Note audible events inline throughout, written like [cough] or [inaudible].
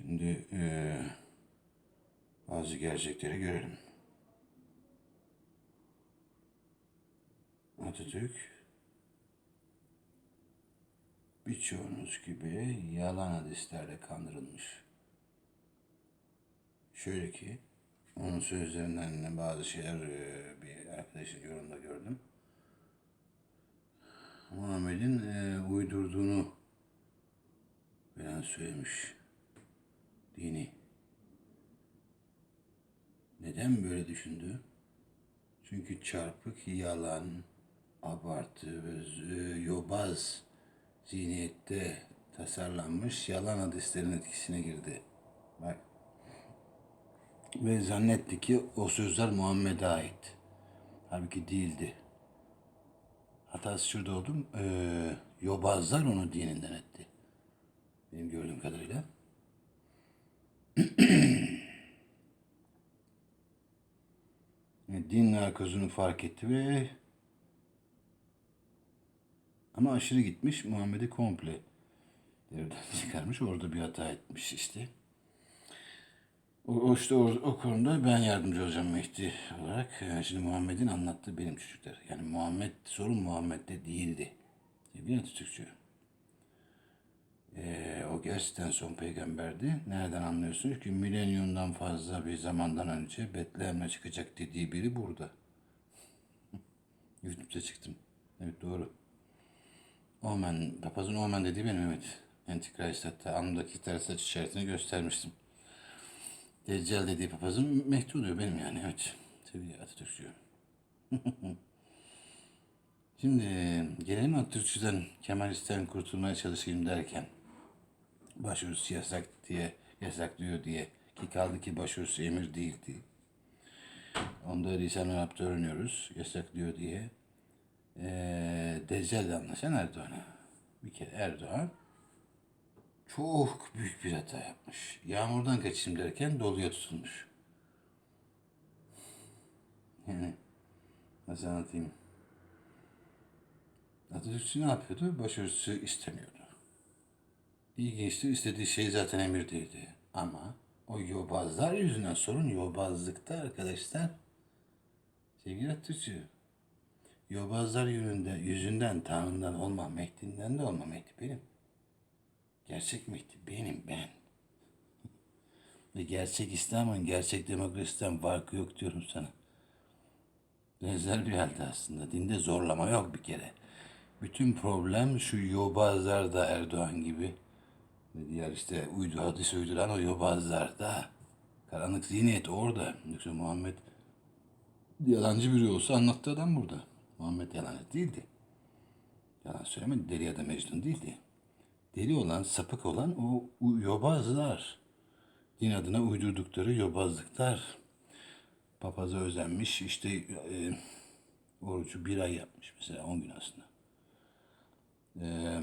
Şimdi eee, bazı gerçekleri görelim. Atatürk birçoğunuz gibi yalan hadislerle kandırılmış. Şöyle ki, onun sözlerinden bazı şeyler eee, bir arkadaşın yorumda gördüm. Muhammed'in eee, uydurduğunu falan söylemiş. Dini. Neden böyle düşündü? Çünkü çarpık, yalan, abartı ve yobaz zihniyette tasarlanmış yalan hadislerin etkisine girdi. Bak. Ve zannetti ki o sözler Muhammed'e ait. Halbuki değildi. Hatası şurada oldum. Ee, yobazlar onu dininden etti. Benim gördüğüm kadarıyla. [clears throat] Din narkozunu fark etti ve ama aşırı gitmiş Muhammed'i komple devreden [laughs] çıkarmış. Orada bir hata etmiş işte. O, o işte o, o konuda ben yardımcı olacağım Mehdi olarak. Yani şimdi Muhammed'in anlattığı benim çocuklar. Yani Muhammed, sorun Muhammed'de değildi. Sevgili Atatürkçü. Ee, o gerçekten son peygamberdi. Nereden anlıyorsunuz ki milenyumdan fazla bir zamandan önce Betlehem'e çıkacak dediği biri burada. [laughs] YouTube'da çıktım. Evet doğru. Omen, papazın Omen dediği benim evet. Antikrist hatta alnımdaki ters saç işaretini göstermiştim. Deccal dediği papazın Mehdi oluyor benim yani evet. Sevgili Atatürkçü. [laughs] Şimdi gelelim Atatürkçüden Kemalist'ten kurtulmaya çalışayım derken başörtüsü yasak diye yasaklıyor diye ki kaldı ki başörtüsü emir değildi. Onda lisan Arap'ta öğreniyoruz yasaklıyor diye. Ee, Deccal'le anlaşan Erdoğan'a. Bir kere Erdoğan çok büyük bir hata yapmış. Yağmurdan kaçayım derken doluya tutulmuş. Yani nasıl anlatayım? Atatürkçü ne yapıyordu? Başörtüsü istemiyordu. İlginçtir. istediği şey zaten emir değildi. Ama o yobazlar yüzünden sorun yobazlıkta arkadaşlar. Sevgili Atatürkçü. Yobazlar yönünde, yüzünden, Tanrı'ndan olma, Mehdi'nden de olma Mehdi benim. Gerçek Mehdi benim ben. [laughs] Ve gerçek İslam'ın gerçek demokrasiden farkı yok diyorum sana. Benzer bir halde aslında. Dinde zorlama yok bir kere. Bütün problem şu yobazlarda Erdoğan gibi. Ve diğer işte uydu hadis uyduran o yobazlarda. Karanlık zihniyet orada. Yoksa Muhammed yalancı biri olsa anlattığı adam burada. Muhammed yalancı değildi. Yalan söylemedi. Deli ya da Mecnun değildi. Deli olan, sapık olan o yobazlar. Din adına uydurdukları yobazlıklar. Papaza özenmiş. işte e, orucu bir ay yapmış mesela on gün aslında. Ee,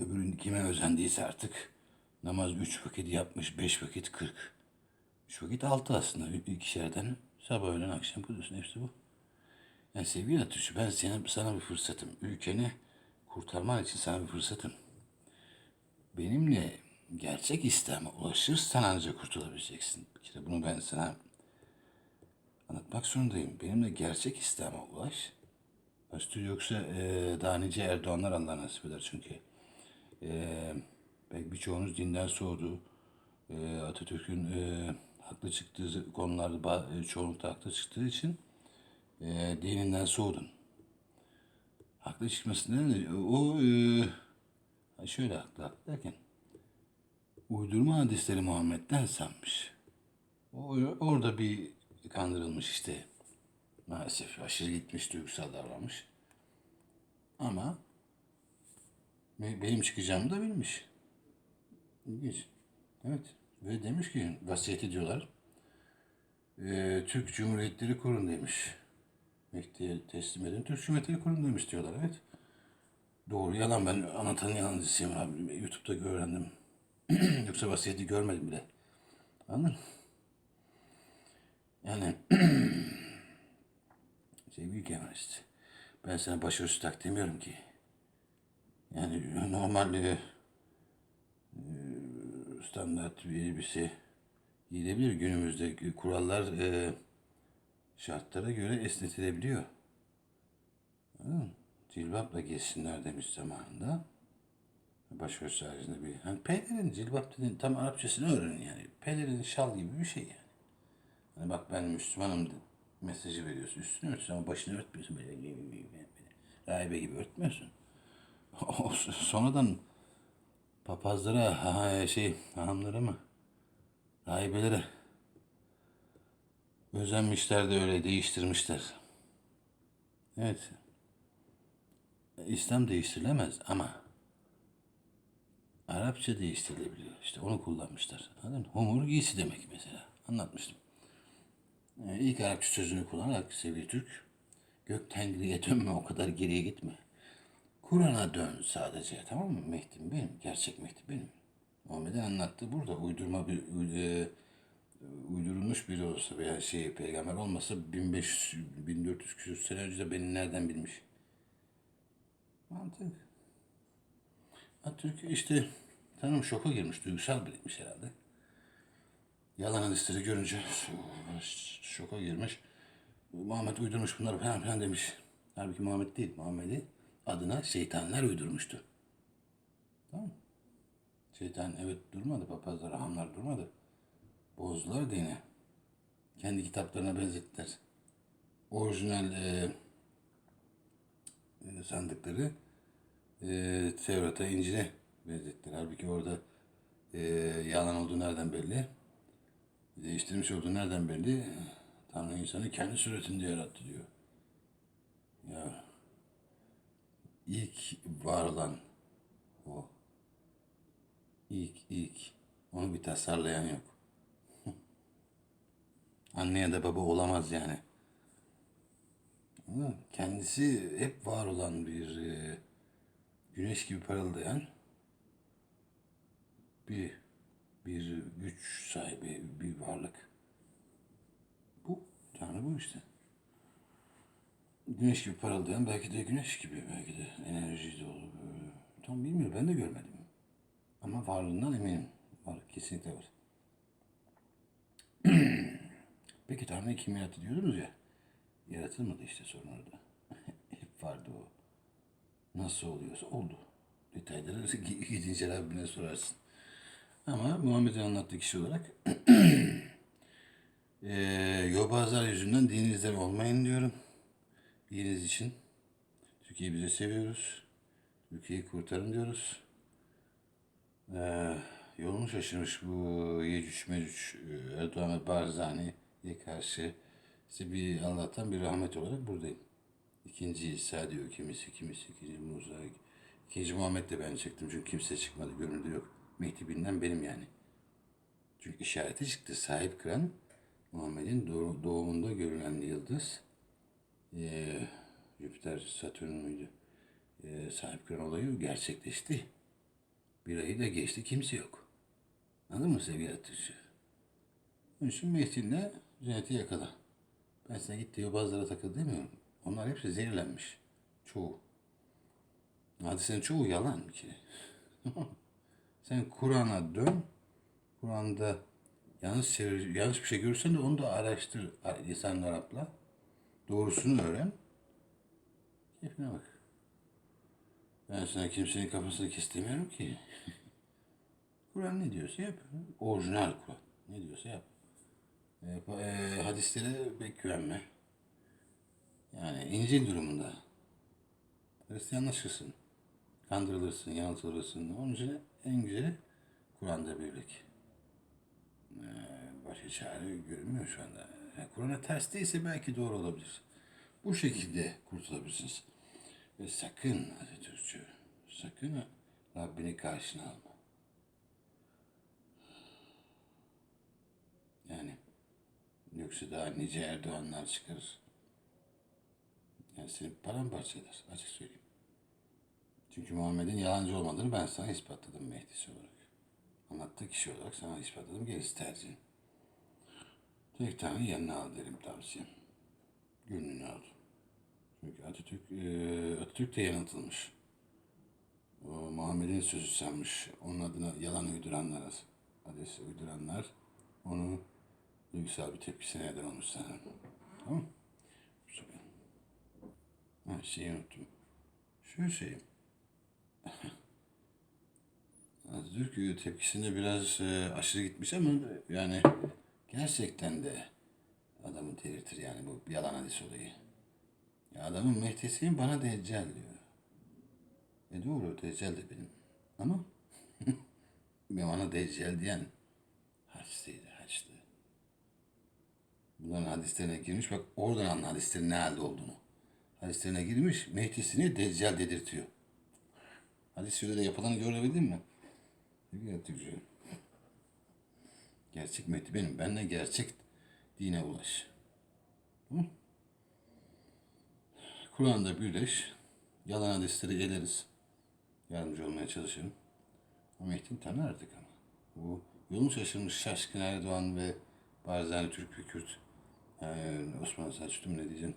öbürün kime özendiyse artık namaz üç vakit yapmış, beş vakit kırk. Üç vakit altı aslında. ikişerden sabah öğlen akşam kılıyorsun. Hepsi bu. Yani sevgili Atatürkçü ben sana, sana bir fırsatım. Ülkeni kurtarman için sana bir fırsatım. Benimle gerçek İslam'a ulaşırsan ancak kurtulabileceksin. Kere bunu ben sana anlatmak zorundayım. Benimle gerçek İslam'a ulaş. Başta yoksa e, daha nice Erdoğanlar Allah nasip eder çünkü. E, belki birçoğunuz dinden soğudu. E, Atatürk'ün e, haklı çıktığı konularda e, çoğunlukla haklı çıktığı için e, dininden soğudun. Haklı çıkmasından da o e, şöyle haklı haklı derken uydurma hadisleri Muhammed'den sanmış. O, orada bir kandırılmış işte. Maalesef aşırı gitmiş, duygusal davranmış. Ama benim çıkacağımı da bilmiş. İlginç. Evet. Ve demiş ki vasiyet ediyorlar. Ee, Türk Cumhuriyetleri kurun demiş. Mehdi'ye teslim edin. Türk Cumhuriyetleri kurun demiş diyorlar. Evet. Doğru yalan ben anlatan yalancısıyım abi. YouTube'da öğrendim. [clears throat] Yoksa vasiyeti görmedim bile. Anladın? Yani [clears throat] sevgili Kemalist. Ben sana başarısı tak demiyorum ki. Yani normal e, e, standart bir elbise giyilebilir. Günümüzde kurallar e, şartlara göre esnetilebiliyor. Cilbapla gezsinler demiş zamanında. Başörtüsü haricinde bir... Hani pelerin, cilbap dediğin tam Arapçasını öğrenin yani. Pelerin şal gibi bir şey yani. Hani bak ben Müslümanım de- mesajı veriyorsun. Üstünü örtüyorsun ama başını örtmüyorsun. Böyle. Rahibe gibi örtmüyorsun. Sonradan papazlara, şey, hanımlara mı? Rahibelere özenmişler de öyle değiştirmişler. Evet. İslam değiştirilemez ama Arapça değiştirilebiliyor. İşte onu kullanmışlar. Anladın mı? Humur giysi demek mesela. Anlatmıştım. Ee, ilk Arapça sözünü kullanarak sevgili Türk, gökten geriye dönme o kadar geriye gitme. Kur'an'a dön sadece tamam mı? Mehdi'm benim, gerçek Mehdi benim. Muhammed'e anlattı burada uydurma bir e, uydurulmuş biri olsa veya şey peygamber olmasa 1500 1400 küsur sene önce de beni nereden bilmiş? Mantık. Atatürk işte tanım şoka girmiş, duygusal biriymiş herhalde. Yalan hadisleri görünce şoka girmiş. Muhammed uydurmuş bunları falan filan demiş. Halbuki Muhammed değil, Muhammed'i adına şeytanlar uydurmuştu. Tamam? Şeytan evet durmadı, papazlar, hamlar durmadı. Bozdular dini. Kendi kitaplarına benzettiler. Orijinal e, e, sandıkları e, Tevrat'a, İncil'e benzettiler. Halbuki orada e, yalan olduğu nereden belli? Değiştirmiş olduğu nereden belli? Tanrı insanı kendi suretinde yarattı diyor. Ya ilk var olan o. İlk ilk. Onu bir tasarlayan yok. [laughs] Anne ya da baba olamaz yani. Kendisi hep var olan bir e, güneş gibi parıldayan bir bir güç sahibi bir varlık. Bu Tanrı bu işte. Güneş gibi parıldayan belki de güneş gibi belki de enerji dolu böyle. Tam bilmiyorum ben de görmedim. Ama varlığından eminim. Var kesinlikle var. [clears throat] Peki Tanrı'yı kim yarattı diyordunuz ya. Yaratılmadı işte sorun orada. [laughs] Hep vardı o. Nasıl oluyorsa oldu. Detayları [laughs] gidince Rabbine sorarsın. Ama Muhammed'in anlattığı kişi olarak [clears throat] eee yobazlar yüzünden dininizden olmayın diyorum. İyiniz için. Türkiye'yi bize seviyoruz. Ülkeyi kurtarın diyoruz. Eee yolunu şaşırmış bu Yecüc Mecüc e, Erdoğan Barzani'ye karşı işte bir Allah'tan bir rahmet olarak buradayım. İkinci İsa diyor kimisi, kimisi ikinci Musa, ikinci Muhammed de ben çıktım çünkü kimse çıkmadı, göründü yok. Mehdi bilinen benim yani. Çünkü işareti çıktı, sahip kıran Muhammed'in doğ- doğumunda görülen yıldız. Ee, Jüpiter, Satürn müydü? Ee, sahip kıran olayı gerçekleşti. Bir ayı da geçti, kimse yok. Anladın mı sevgili Atatürkçü? Onun için Mehdi'yle cenneti yakala. Ben sana git diyor bazılara takıl demiyorum. Onlar hepsi zehirlenmiş. Çoğu. Hadisenin çoğu yalan bir kere. [laughs] Sen Kur'an'a dön. Kur'an'da yanlış yanlış bir şey görürsen de onu da araştır lisan Arap'la. Doğrusunu öğren. Keyfine bak. Ben sana kimsenin kafasını kestemiyorum ki. [laughs] Kur'an ne diyorsa yap. Orijinal Kur'an. Ne diyorsa yap. E, e, hadislere pek güvenme. Yani İncil durumunda. Hristiyanlaşırsın. Kandırılırsın, yanıltılırsın. Onun için en güzeli Kur'an'da birlik. Ee, başka çare görünmüyor şu anda. Yani Kur'an'a ters değilse belki doğru olabilir. Bu şekilde kurtulabilirsiniz. Ve sakın Atatürkçü, sakın Rabbini karşına alma. Yani yoksa daha nice Erdoğanlar çıkarır. Yani seni paramparça eder açık söyleyeyim. Çünkü Muhammed'in yalancı olmadığını ben sana ispatladım Mehdi'si olarak. Anlattığı kişi olarak sana ispatladım. Gerisi tercihin. Tek tane yanına al derim tavsiyem. Gönlünü al. Çünkü Atatürk, e, Atatürk de yanıltılmış. O Muhammed'in sözü sanmış. Onun adına yalan uyduranlara. hadis uyduranlar onu duygusal bir tepkisine neden olmuş sanırım. Tamam mı? Süper. Ha, şeyi unuttum. Şu şeyim. [laughs] Atatürk tepkisinde biraz e, aşırı gitmiş ama yani gerçekten de adamı delirtir yani bu yalan hadis olayı. Ya adamın Mehdi'siyim bana Deccal diyor. E doğru Deccal de benim. Ama [laughs] bana Deccal diyen Haçlıydı, Haçlı. Bunların hadislerine girmiş. Bak oradan anla hadislerin ne halde olduğunu. Hadislerine girmiş. Mehdi'sini Deccal dedirtiyor. Hadis şurada yapılanı görebildin mi? Bir Türkçe. Gerçek Mehdi benim. Benle gerçek dine ulaş. Kur'an'da birleş. Yalan hadisleri eleriz. Yardımcı olmaya çalışırım. Ama Mehdi'ni tanır artık ama. Bu yolun şaşırmış Şaşkın Erdoğan ve Barzani Türk ve Kürt. Yani Osman Selçuklu mu ne diyeceğim.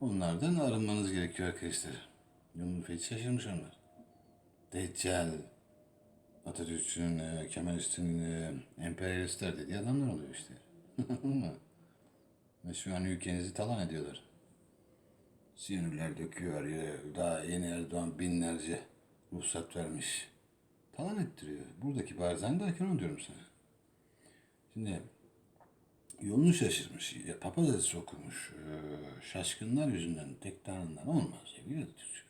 Onlardan arınmanız gerekiyor arkadaşlar. Yolun feci şaşırmış onlar. Deccal, Atatürkçünün, e, Kemalist'in, e, emperyalistler dediği adamlar oluyor işte. [laughs] Ve şu an ülkenizi talan ediyorlar. Siyanürler döküyor ya. Daha yeni Erdoğan binlerce ruhsat vermiş. Talan ettiriyor. Buradaki barzan derken onu diyorum sana. Şimdi yolunu şaşırmış. Ya, papaz okumuş. e, şaşkınlar yüzünden, tek tanrından olmaz. Sevgili Atatürkçü.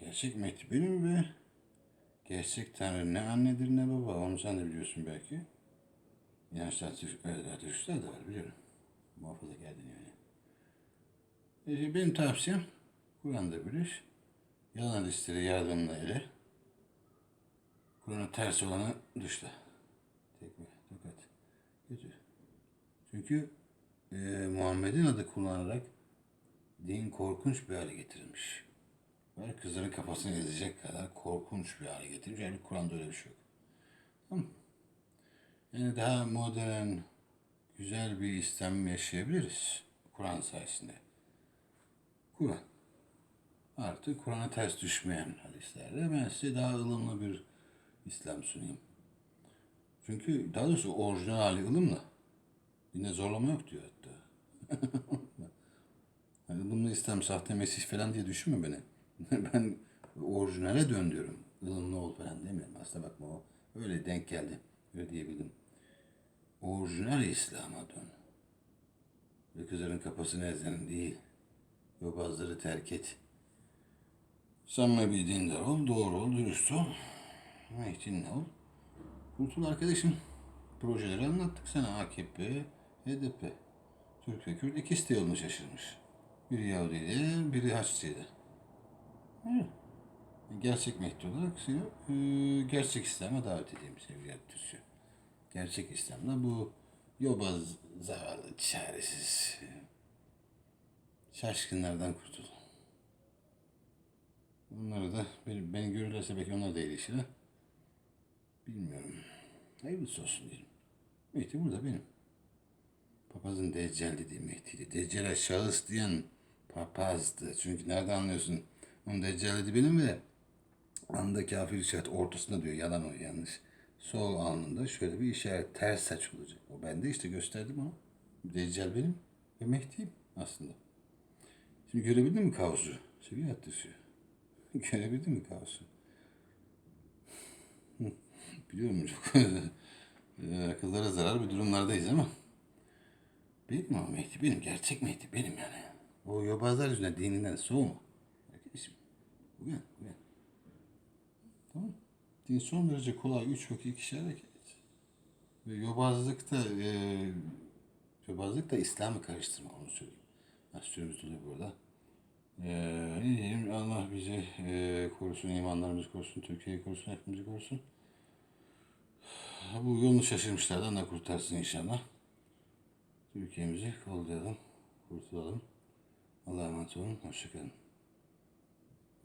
Gerçek Mehdi benim ve gerçek Tanrı ne annedir ne baba. Onu sen de biliyorsun belki. Evet, Atatürkçüler de var biliyorum. Muhafazakar deniyor yani. E, benim tavsiyem Kur'an'da biliş. Yalan hadisleri yardımla ele. Kur'an'a ters olanı dışla. Tekme, tokat. Götür. Çünkü e, Muhammed'in adı kullanarak din korkunç bir hale getirilmiş. Böyle kızların kafasını ezecek kadar korkunç bir hale getirmiş. Yani Kur'an'da öyle bir şey yok. Yani daha modern, güzel bir İslam yaşayabiliriz. Kur'an sayesinde. Kur'an. Artı Kur'an'a ters düşmeyen hadislerle ben size daha ılımlı bir İslam sunayım. Çünkü daha doğrusu orijinal hali ılımlı. Dine zorlama yok diyor hatta. [laughs] hani ılımlı İslam sahte Mesih falan diye düşünme beni. [laughs] ben orijinale dön diyorum. ılımlı ol falan demiyorum. Aslında bakma o öyle denk geldi. Öyle diyebildim. Orijinal İslam'a dön. Ve kızların kafasını ezen değil. Yobazları terk et. Samimi bir dindar ol, doğru ol, dürüst ol. Mehtinle ol. Kurtul arkadaşım. Projeleri anlattık sana. AKP, HDP. Türk ve Kürt ikisi de yolunu şaşırmış. Biri Yahudiydi, biri Haçlıydı. Evet. Gerçek Mehdi olarak seni e, gerçek İslam'a davet edeyim sevgili Atatürkçü. Gerçek İslam'da bu yobaz, zavallı, çaresiz şaşkınlardan kurtul. Onları da beni, görürlerse belki onlar da iyileşir. Bilmiyorum. Hayırlısı olsun diyelim. Mehdi burada benim. Papazın Deccal dediği Mehdi'ydi. Deccal'e şahıs diyen papazdı. Çünkü nerede anlıyorsun? Onun Deccal dediği benim ve anda kafir işaret ortasında diyor. Yalan o yanlış. Sol alnında şöyle bir işaret ters saç olacak. O bende işte gösterdim onu. Deccal benim ve Mehdi'yim aslında. Şimdi görebildin mi kaosu? Sevgili Atatürk'ü. [laughs] Görebildin mi kaosu? [laughs] Biliyorum çok [laughs] e, akıllara zarar bir durumlardayız ama benim o Mehdi benim gerçek Mehdi benim yani. O yobazlar yüzünden dininden soğuma. Uyan uyan. Tamam Din son derece kolay. Üç vakit kişi hareket. Ve yobazlık da e, yobazlık da İslam'ı karıştırma onu söyleyeyim. Süremiz doluyor burada. Ee, ne diyeyim Allah bizi e, korusun, imanlarımızı korusun, Türkiye'yi korusun, hepimizi korusun. Bu yolunu şaşırmışlardan da kurtarsın inşallah. Türkiye'mizi kollayalım, kurtulalım. Allah'a emanet olun, hoşçakalın.